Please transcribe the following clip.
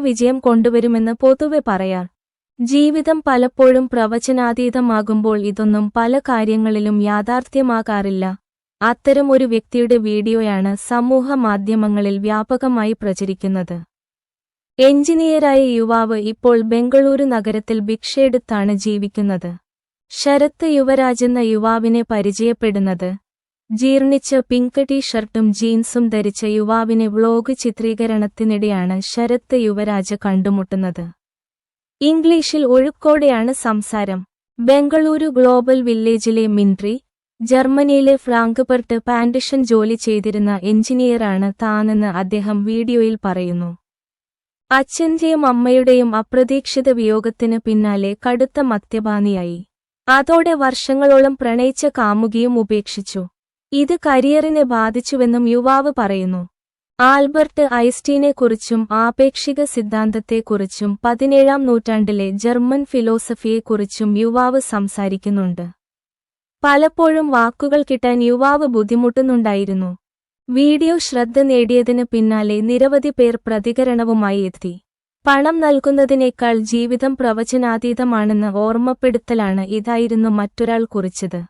വിജയം കൊണ്ടുവരുമെന്ന് പൊതുവെ പറയാർ. ജീവിതം പലപ്പോഴും പ്രവചനാതീതമാകുമ്പോൾ ഇതൊന്നും പല കാര്യങ്ങളിലും യാഥാർത്ഥ്യമാകാറില്ല. അത്തരം ഒരു വ്യക്തിയുടെ വീഡിയോയാണ് സമൂഹ മാധ്യമങ്ങളിൽ വ്യാപകമായി പ്രചരിക്കുന്നത്. എഞ്ചിനീയറായ യുവാവ് ഇപ്പോൾ ബംഗളൂരു നഗരത്തിൽ ഭിക്ഷയെടുത്താണ് ജീവിക്കുന്നത്. ശരത്ത് യുവരാജ് എന്ന യുവാവിനെ പരിചയപ്പെടുന്നത് ജീർണിച്ച പിങ്ക് ടീ ഷർട്ടും ജീൻസും ധരിച്ച യുവാവിനെ വ്ളോഗ് ചിത്രീകരണത്തിനിടെയാണ് ശരത്ത് യുവരാജ് കണ്ടുമുട്ടുന്നത്. ഇംഗ്ലീഷിൽ ഒഴുക്കോടെയാണ് സംസാരം. ബംഗളൂരു ഗ്ലോബൽ വില്ലേജിലെ മിൻട്രി ജർമ്മനിയിലെ ഫ്രാങ്ക്ഫർട്ട് പാൻഡിഷൻ ജോലി ചെയ്തിരുന്ന എഞ്ചിനീയറാണ് താനെന്ന് അദ്ദേഹം വീഡിയോയിൽ പറയുന്നു. അച്ഛന്റെയും അമ്മയുടെയും അപ്രതീക്ഷിത വിയോഗത്തിന് പിന്നാലെ കടുത്ത മദ്യപാനിയായി. അതോടെ വർഷങ്ങളോളം പ്രണയിച്ച കാമുകിയും ഉപേക്ഷിച്ചു. ഇത് കരിയറിനെ ബാധിച്ചുവെന്നും യുവാവ് പറയുന്നു. ആൽബർട്ട് ഐസ്റ്റീനെക്കുറിച്ചും ആപേക്ഷിക സിദ്ധാന്തത്തെക്കുറിച്ചും പതിനേഴാം നൂറ്റാണ്ടിലെ ജർമ്മൻ ഫിലോസഫിയെക്കുറിച്ചും യുവാവ് സംസാരിക്കുന്നുണ്ട്. പലപ്പോഴും വാക്കുകൾ കിട്ടാൻ യുവാവ് ബുദ്ധിമുട്ടുന്നുണ്ടായിരുന്നു. വീഡിയോ ശ്രദ്ധ നേടിയതിനു പിന്നാലെ നിരവധി പേർ പ്രതികരണവുമായി എത്തി. പണം നൽകുന്നതിനേക്കാൾ ജീവിതം പ്രവചനാതീതമാണെന്ന് ഓർമ്മപ്പെടുത്തലാണ് ഇതായിരുന്നു മറ്റൊരാൾ കുറിച്ചത്.